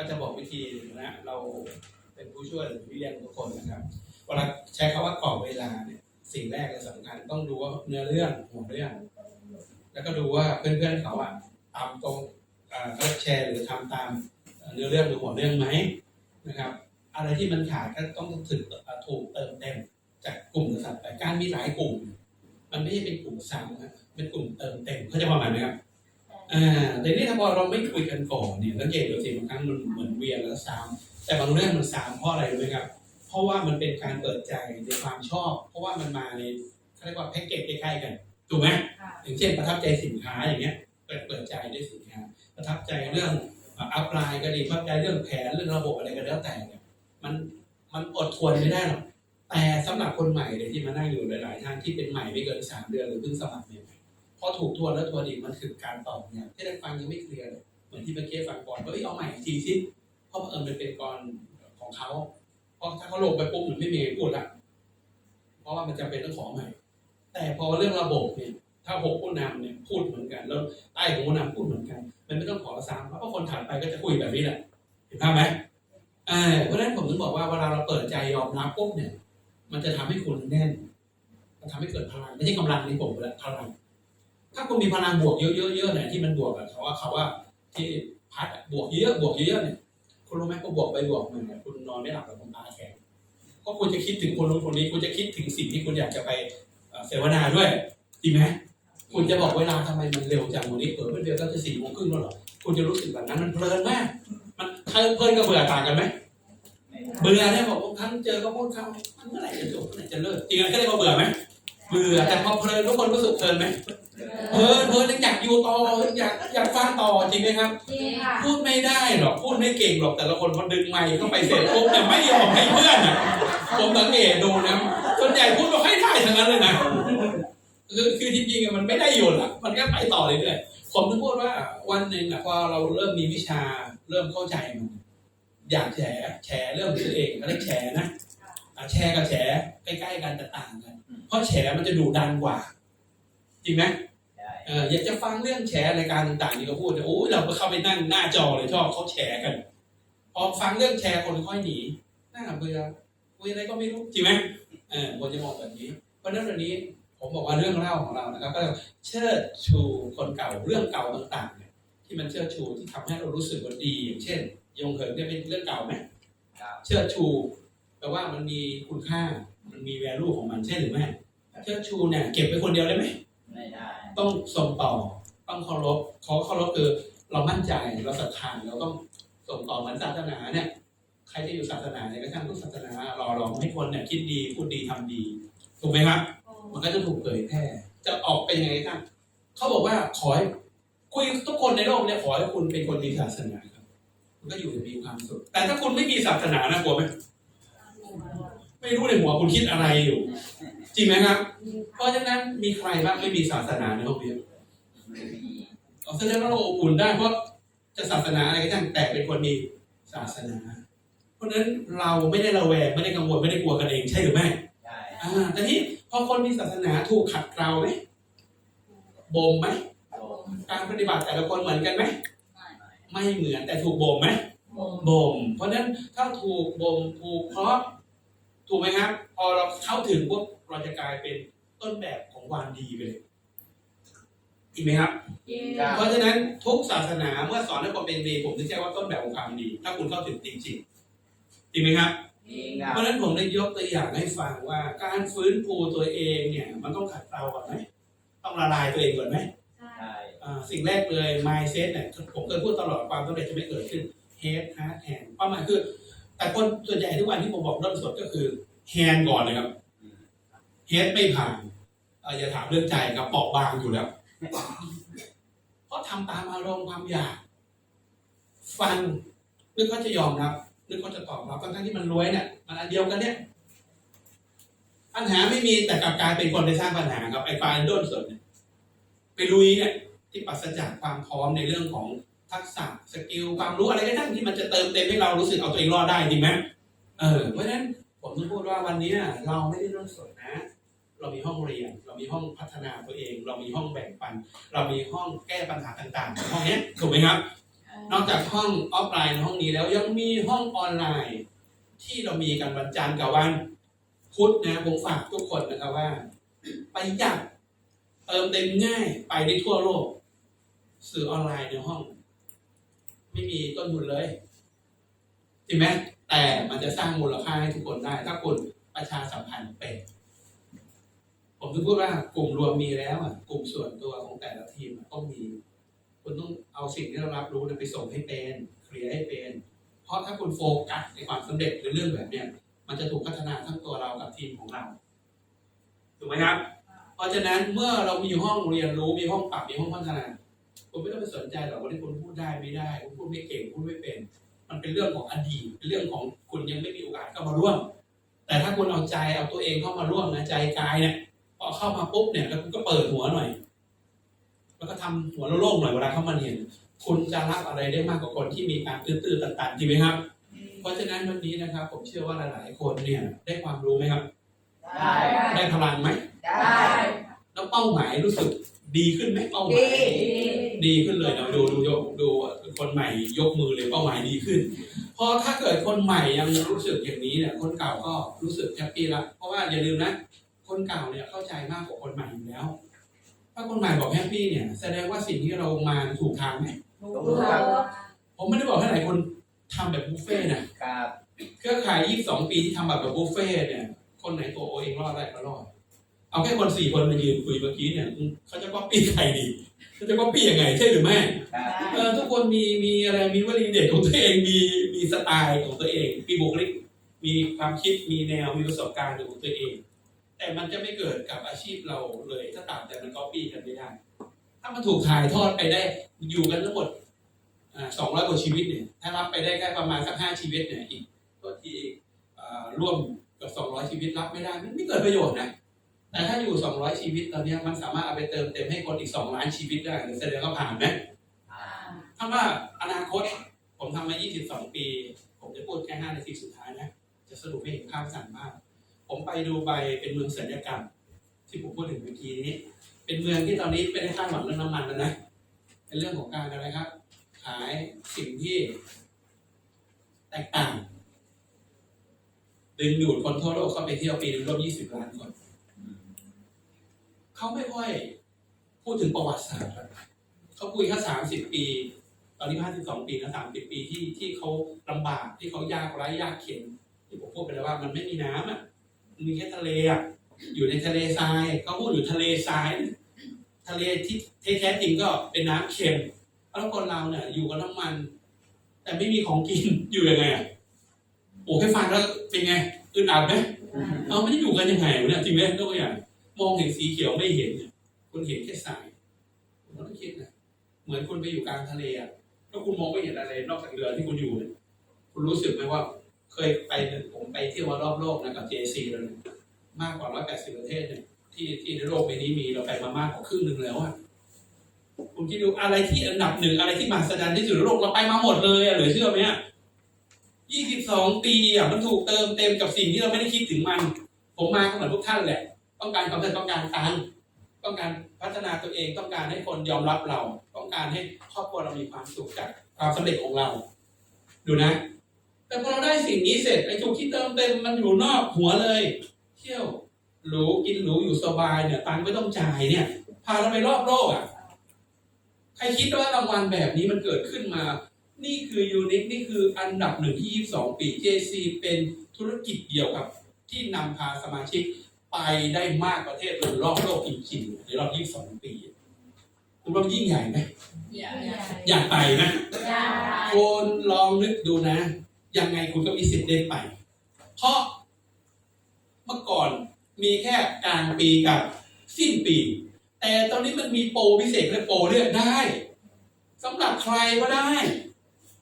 ก็จะบอกวิธีนะเราเป็นผู้ช่วยหรือพี่เลียงทุกคนนะครับเวลาใช้คำว่ากรอบเวลาเนี่ยสิ่งแรกเลยสำคัญต้องดูว่าเนื้อเรื่องหัวเรื่อง แล้วก็ดูว่าเพื่อนๆเขาอะตามตรงอ่าเขาแชร์หรือทำตามเนื้อเรื่องหรือหัวเรื่องไหมนะครับ อะไรที่มันขาดก็ต้องถึงอ่าถูกเติมเต็มจากกลุ่มสัตว์แต่การมีหลายกลุ่ม มันไม่ใช่เป็นกลุ่มซ้ำนะเป็นกลุ่มเติมเต็มเข้าใจความหมายไหมครับ อ่าแต่นี่ถ้าพอเราไม่คุยกันก่อนเนี่ยสังเกตดูสิบางครั้งมันเหมือนเวียนแล้วซ้ำแต่บางเรื่องมันซ้ำเพราะอะไรรู้ไหมครับ เพราะว่ามันเป็นการเปิดใจในความชอบ เพราะว่ามันมาในเขาเรียกว่าแพ็กเกจใกล้ๆกันถูกไหมค่ะอย่างเช่นประทับใจสินค้าอย่างเงี้ยเปิดเปิดใจด้วยสินค้า ประทับใจเรื่องอัพไลน์ก็ดีประทับใจเรื่องแผนเรื่องระบบอะไรก็แล้วแต่เนี่ยมันมันอดทนไม่ได้หรอกแต่สำหรับคนใหม่เลยที่มานั่งอยู่หลายๆท่านที่เป็นใหม่ไม่เกินสามเดือนหรือเพิ่งสมัครใหม่ๆ พอถูกทวนแล้วทวนอีกมันคือการตอบเนี่ยที่ได้ฟังยังไม่เคลียร์เลยเหมือนที่เมื่อกี้ฟังก่อนว่าเอ้ยเอาใหม่อีทีสิเพราะเผอิญมันเป็นกรของเขาเพราะถ้าเขาลงไปปุ๊บมันไม่มีใครพูดละเพราะว่ามันจำเป็นต้องขอใหม่ แต่พอเรื่องระบบเนี่ยถ้าหกผู้นำเนี่ยพูดเหมือนกันแล้วใต้ของผู้นำพูดเหมือนกัน มันไม่ต้องขอซ้ำเพราะคนถัดไปก็จะคุยแบบนี้แหละเห็นภาพไหมเออเพราะฉะนั้นผมถึงบอกว่าเวลาเราเปิดใจยอมรับปุ๊บเนี่ย มันจะทำให้คุณแน่น มันทำให้เกิดพลังไม่ใช่กำลังในผมแล้วพลัง ถ้าคุณมีพลังบวกเยอะๆๆเนี่ยที่มันบวกกับเขาว่าเขาว่าที่พัดบวกเยอะบวกเยอะเนี่ยคุณรู้ไหมพอบวกไปบวกมาเนี่ยคุณนอนไม่หลับกับคุณตาแข็งเพราะคุณจะคิดถึงคนนู้นคนนี้คุณจะคิดถึงสิ่งที่คุณอยากจะไปเสวนาด้วยจริงไหมคุณจะบอกเวลาทำไมมันเร็วจังวันนี้เปิดเพื่อเดียวก็จะสี่โมงครึ่งแล้วหรอคุณจะรู้สึกแบบนั้นมันเพลินมากมันเพลินเพลินกับเบื่อต่างกันไหมเบื่อเนี่ยบอกว่าครั้งเจอก็พูดเขาเมื่อไหร่จะจบเมื่อไหร่จะเลิกจริงๆก็เรียกว่าเบื่อไหมเบื่อแต่พอเพลินทุกคนรู้สึกเพลินไหม เพลินเพลินอยากอยู่ต่ออยากอยากฟังต่อจริงไหมครับ จริงค่ะพูดไม่ได้หรอกพูดไม่เก่งหรอกแต่ละคนพอดึงไมค์เข้าไปเสร็จปุ๊บเนี่ยไม่ยอมให้เพื่อนอะผมสังเกตดูนะส่วนใหญ่พูดไม่ค่อยได้ทั้งนั้นเลยนะคือคือจริงๆอะมันไม่ได้หยุดอะมันก็ไปต่อเรื่อยๆผมถึงพูดว่าวันหนึ่งอะพอเราเริ่มมีวิชาเริ่มเข้าใจมันอยากแฉแฉเรื่องตัวเองก็ได้แฉนะอะแชร์กับแฉใกล้ๆกันแต่ต่างกัน เพราะแฉมันจะดุดันกว่า จริงไหม เอออยากจะฟังเรื่องแชร์รายการต่างๆที่เขาพูดเนี่ยโอ้ยเราก็เข้าไปนั่งหน้าจอเลยชอบเขาแชร์กัน พอฟังเรื่องแชร์คนค่อยหนีน่าเบื่อคุยอะไรก็ไม่รู้จริงไหมเออควรจะมองแบบนี้ เพราะฉะนั้นวันนี้ผมบอกว่าเรื่องเล่าของเรานะครับก็เชิดชูคนเก่าเรื่องเก่าต่างๆเนี่ยที่มันเชิดชูที่ทำให้เรารู้สึกว่าดีอย่างเช่น ยงเหินเนี่ยเป็นเรื่องเก่าไหมครับเชิดชูแปลว่ามันมีคุณค่ามันมี value ของมันใช่หรือไม่เชิดชูเนี่ยเก็บไว้คนเดียวได้ไหมไม่ได้ ต้องส่งต่อ ต้องเคารพเขาเคารพคือเรามั่นใจเราศรัทธาเราต้องส่งต่อเหมือนศาสนาเนี่ยใครจะอยู่ศาสนาเนี่ยก็ช่างทุกศาสนารอรองให้คนเนี่ยคิดดีพูดดีทำดี ถูกไหมครับ มันก็จะถูกเผยแพร่จะออกเป็นยังไงครับเขาบอกว่าขอให้คุยทุกคนในโลกเนี่ยขอให้คุณเป็นคนมีศาสนาครับมันก็อยู่จะมีความสุขแต่ถ้าคุณไม่มีศาสนานะกลัวไหมไม่รู้ในหัวคุณคิดอะไรอยู่ จริงไหมครับ เพราะฉะนั้นมีใครบ้างไม่มีศาสนาในห้องเรียนไม่มีเอาแสดงว่าเราอบอุ่นได้เพราะจะศาสนาอะไรก็ช่างแต่เป็นคนมีศาสนา เพราะฉะนั้นเราไม่ได้ระแวงไม่ได้กังวลไม่ได้กลัวกันเองใช่หรือไม่ได้อ่าแต่นี้พอคนมีศาสนาถูกขัดเกลาไหมบ่มไหมโดนการปฏิบัติแต่ละคนเหมือนกันไหมไม่เหมือนแต่ถูกบ่มไหมโอ้บ่มเพราะฉะนั้นถ้าถูกบ่มถูกเพราะถูกไหมครับ พอเราเข้าถึงปุ๊บ เราจะกลายเป็นต้นแบบของวานดีไปเลยจริงไหมครับจริงเพราะฉะนั้นทุกศาสนาเมื่อสอนให้คนเป็นดีผมถึงแจ้งว่าต้นแบบของความดี ถ้าคุณเข้าถึงจริงจริงจริงไหมครับจริงครัเพบราะฉะนั้นผมได้ยกตัวอย่างให้ฟังว่าการฟื้นฟูตัวเองเนี่ย มันต้องขัดเกลาก่อนไหมต้องละลายตัวเองก่อนไหมใช่ใช่อ่าสิ่งแรกเลย mindset เนี่ยผมเคยพูดตลอดความสำเร็จจะไม่เกิดขึ้น head heart hand เป้าหมายคือ แต่คนส่วนใหญ่ทุกวันที่ผมบอกเริ่มสดก็คือ hand ก่อนเลยครับ head ไม่ผ่านอย่าถามเรื่องใจครับเปราะบางอยู่แล้ว เพราะทำตามอารมณ์ความอยาก ฟังนึกเขาจะยอมรับนึกเขาจะตอบรับทั้งที่มันรวยเนี่ยมันอันเดียวกันเนี่ยปัญหาไม่มีแต่กลับกลายเป็นคนไปสร้างปัญหาครับไอ้ฝ่ายด้นสดเนี่ยไปลุยเนี่ยที่ปราศจากความพร้อมในเรื่องของทักษะสกิลความรู้อะไรก็ได้ที่มันจะเติมเต็มให้เรารู้สึกเอาตัวเองรอดได้จริงไหมเออเพราะฉะนั้นผมต้องพูดว่าวันนี้เราไม่ได้ด้นสดนะ เรามีห้องเรียน เรามีห้องพัฒนาตัวเอง เรามีห้องแบ่งปัน เรามีห้องแก้ปัญหาต่างๆในห้องเนี้ยถูกไหมครับโอ้นอกจากห้องออฟไลน์ในห้องนี้แล้วยังมีห้องออนไลน์ ที่เรามีกันวันจันทร์กับวันพุธนะผมฝากทุกคนนะครับว่าประหยัดเติมเต็มง่ายไปได้ทั่วโลก สื่อออนไลน์ในห้อง ไม่มีต้นทุนเลยจริงไหมแต่มันจะสร้างมูลค่าให้ทุกคนได้ ถ้าคุณประชาสัมพันธ์เป็น ผมถึงพูดว่ากลุ่มรวมมีแล้วอะกลุ่มส่วนตัวของแต่ละทีมต้องมี คุณต้องเอาสิ่งที่เรารับรู้ไปส่งให้เป็นเคลียร์ให้เป็น เพราะถ้าคุณโฟกัสในความสำเร็จในเรื่องแบบเนี้ยมันจะถูกพัฒนาทั้งตัวเรากับทีมของเราถูกไหมครับ เพราะฉะนั้นเมื่อเรามีห้องเรียนรู้มีห้องปรับมีห้องพัฒนาคุณไม่ต้องไปสนใจหรอกว่าที่คุณพูดได้ไม่ได้คุณพูดไม่เก่งพูดไม่เป็น มันเป็นเรื่องของอดีตเป็นเรื่องของคุณยังไม่มีโอกาสเข้ามาร่วม แต่ถ้าคุณเอาใจเอาตัวเองเข้ามาร่วมนะใจกายเนี่ย พอเข้ามาปุ๊บเนี่ย แล้วคุณก็เปิดหัวหน่อย แล้วก็ทำหัวโล่งๆหน่อยเวลาเข้ามาเรียนคุณจะรับอะไรได้มากกว่าคนที่มีการตื้อๆต่างๆจริงไหมครับ เพราะฉะนั้นวันนี้นะครับ ผมเชื่อว่าหลายๆคนเนี่ย ได้ความรู้ไหมครับ ได้ได้พลังไหมได้แล้วเป้าหมายรู้สึกดีขึ้นไหมเป้าหมาดียดีขึ้นเลยนะดูดูดูดูคนใหม่ยกมือเลยเป้าหมายดีขึ้นเพราะถ้าเกิดคนใหม่ยังรู้สึกอย่างนี้เนี่ยคนเก่าก็รู้สึกแฮปปี้ละเพราะว่าอย่าลืมนะ คนเก่าเนี่ยเข้าใจมากกว่าคนใหม่อยู่แล้ว ถ้าคนใหม่บอกแฮปปี้เนี่ย แสดงว่าสิ่งที่เรามาถูกทางไหมถูกครับผมไม่ได้บอกให้หลายคนทำแบบบุฟเฟ่ต์นะครับเครือข่าย22ปีที่ทำแบบบุฟเฟ่ต์เนี่ย คนไหนตัวโอเองรอดได้ก็รอด เอาแค่คนสี่คนมายืนคุยเมื่อกี้เนี่ยเขาจะก๊อปปี้ใครดีเขาจะก๊อปปี้ยังไงใช่หรือไม่ครับเออทุกคนมีมีอะไรมีวลีเด็ดของตัวเองมีมีสไตล์ของตัวเองมีบุคลิกมีความคิดมีแนวมีประสบการณ์ของตัวเอง แต่มันจะไม่เกิดกับอาชีพเราเลยถ้าตามแต่มันก๊อปปี้กันไม่ได้ ถ้ามันถูกถ่ายทอดไปได้อยู่กันทั้งหมดสองร้อยกว่าชีวิตเนี่ยถ้ารับไปได้แค่ประมาณสักห้าชีวิตเนี่ยอีกตัวที่อ่าร่วมกับสองร้อยชีวิตรับไม่ได้มันไม่เกิดประโยชน์นะแต่ถ้าอยู่สองร้อยชีวิตตอนเนี้ยมันสามารถเอาไปเติมเต็มให้คนอีกสองล้านชีวิตได้แสดงว่าผ่านไหมถ้าว่าอนาคตผมทำมา 22 ปี ผมจะพูดแค่5นาทีสุดท้ายนะ จะสรุปให้เห็นภาพสั้นมาก ผมไปดูใบเป็นเมืองสัญญกรรม ที่ผมพูดถึงเมื่อกี้นี้ เป็นเมืองที่ตอนนี้ไม่ได้าดหวังเรื่องน้ำมันแล้วนะเป็นเรื่องของการอะไรครับ ขายสิ่งที่แตกต่าง ดึงดูดคนทั่วโลกเข้าไปเที่ยวปีนึงรวม20ล้านคน เขาไม่ค่อยพูดถึงประวัติศาสตร์เขาคุยแค่สามสิบปี ตอนนี้ห้าสิบสองปีนะสามสิบปีที่ที่เขาลำบากที่เขายากไร้ยากเข็นที่ผมพูดไปแล้วว่ามันไม่มีน้ำอะ มันมีแค่ทะเลอะอยู่ในทะเลทรายเขาพูดอยู่ทะเลทราย ทะเลที่แท้จริงก็เป็นน้ำเค็มแล้วคนเราเนี่ย อยู่กับน้ำมัน แต่ไม่มีของกินอยู่ยังไงอะโอ้แค่ฟังแล้วเป็นไงอึดอัดไหมเอาไม่ได้อยู่กันยังไงวะเนี่ยจริงไหมตัวอย่างมองเห็นสีเขียวไม่เห็นเนี่ยคุณเห็นแค่สายผมก็ต้องคิดนะเหมือนคุณไปอยู่กลางทะเลอะแล้วคุณมองไม่เห็นอะไร นอกจากเรือที่คุณอยู่เนี่ยคุณรู้สึกไหมว่า เคยไปผมไปเที่ยวมารอบโลกนะกับ JC แล้วเนี่ยมากกว่า 180 ประเทศเนี่ยที่ที่ในโลกใบนี้มีเราไปมามากกว่าครึ่งหนึ่งแล้วอะคุณคิดดูอะไรที่อันดับหนึ่งอะไรที่มหัศจรรย์ที่สุดในโลกเราไปมาหมดเลยอะเหลือเชื่อไหมอะ22 ปีอะมันถูกเติมเต็มกับสิ่งที่เราไม่ได้คิดถึงมัน ผมมาก็เหมือนทุกท่านแหละ ต้องการความเร็จต้องการตังต้องการพัฒนาตัวเองต้องการให้คนยอมรับเรา ต้องการให้ครอบครัวเรามีความสุขจากความสำเร็จของเรา ดูนะ แต่พอเราได้สิ่งนี้เสร็จไอ้ทุกที่เติมเต็มมันอยู่นอกหัวเลย เที่ยวหรูกินหรูอยู่สบายเนี่ยตังค์ไม่ต้องจ่ายเนี่ย พาเราไปรอบโลกอะใครคิดว่ารางวัลแบบนี้มันเกิดขึ้นมา นี่คือยูนิคนี่คืออันดับหนึ่งที่ 22 ปี JC เป็นธุรกิจเดียวครับ ที่นำพาสมาชิกไปได้มากประเทศเลยรอบโลกจริงๆในรอบ 22 ปีคุณว่ายิ่งใหญ่ไหมอย่าอยากไปไหมอย่าคุณลองนึกดูนะ ยังไงคุณก็มีสิทธิ์ได้ไป เพราะเมื่อก่อนมีแค่กลางปีกับสิ้นปี แต่ตอนนี้มันมีโปรพิเศษและโปรเลือกได้สำหรับใครก็ได้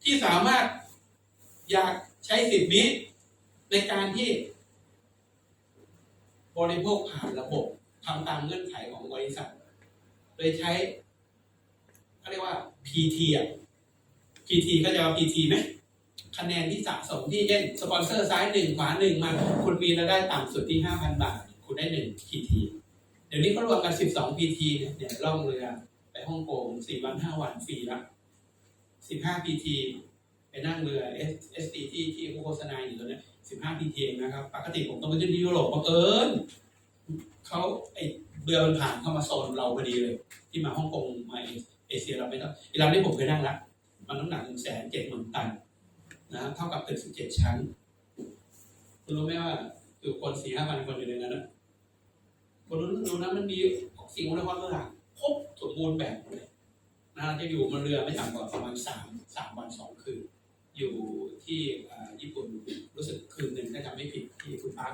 ที่สามารถอยากใช้สิทธิ์นี้ ในการที่บริโภคผ่านระบบทำตามเงื่อนไขของบริษัท โดยใช้เขาเรียกว่า PT อะ PT ก็จะเอา PT ไหม คะแนนที่สะสมที่เช่นสปอนเซอร์ซ้ายหนึ่งขวาหนึ่งมาคุณมีรายได้ต่ำสุดที่ห้าพันบาท คุณได้หนึ่ง PT เดี๋ยวนี้เขารวมกันสิบสอง PT เนี่ยเนี่ยล่องเรือไปฮ่องกงสี่วันห้าวันฟรีละ15 PT ไปนั่งเรือ S S D ที่ที่โฆษณาอยู่ตรงเนี้ย15 PT เองนะครับ ปกติผมต้องไปขึ้นที่ยุโรปบังเอิญเขาไอเรือมันผ่านเข้ามาโซนเราพอดีเลย ที่มาฮ่องกงมาเอเชียเราไม่ต้องอีลำนี้ผมเคยนั่งละมันน้ำหนักหนึ่งแสนเจ็ดหมื่นตัน นะเท่ากับตึกสิบเจ็ดชั้น คุณรู้ไหมว่าอยู่คนสี่ห้าพันคนอยู่ในนั้นนะคนนู้นนั้นมันมีสิ่งอุปกรณ์ต่างๆครบสมบูรณ์แบบเลยนะจะอยู่บนเรือไม่ต่ำกว่าประมาณสามสามวันสองคืน อยู่ที่ญี่ปุ่นรู้สึกคืนหนึ่งถ้าจำไม่ผิดที่คุณพาร์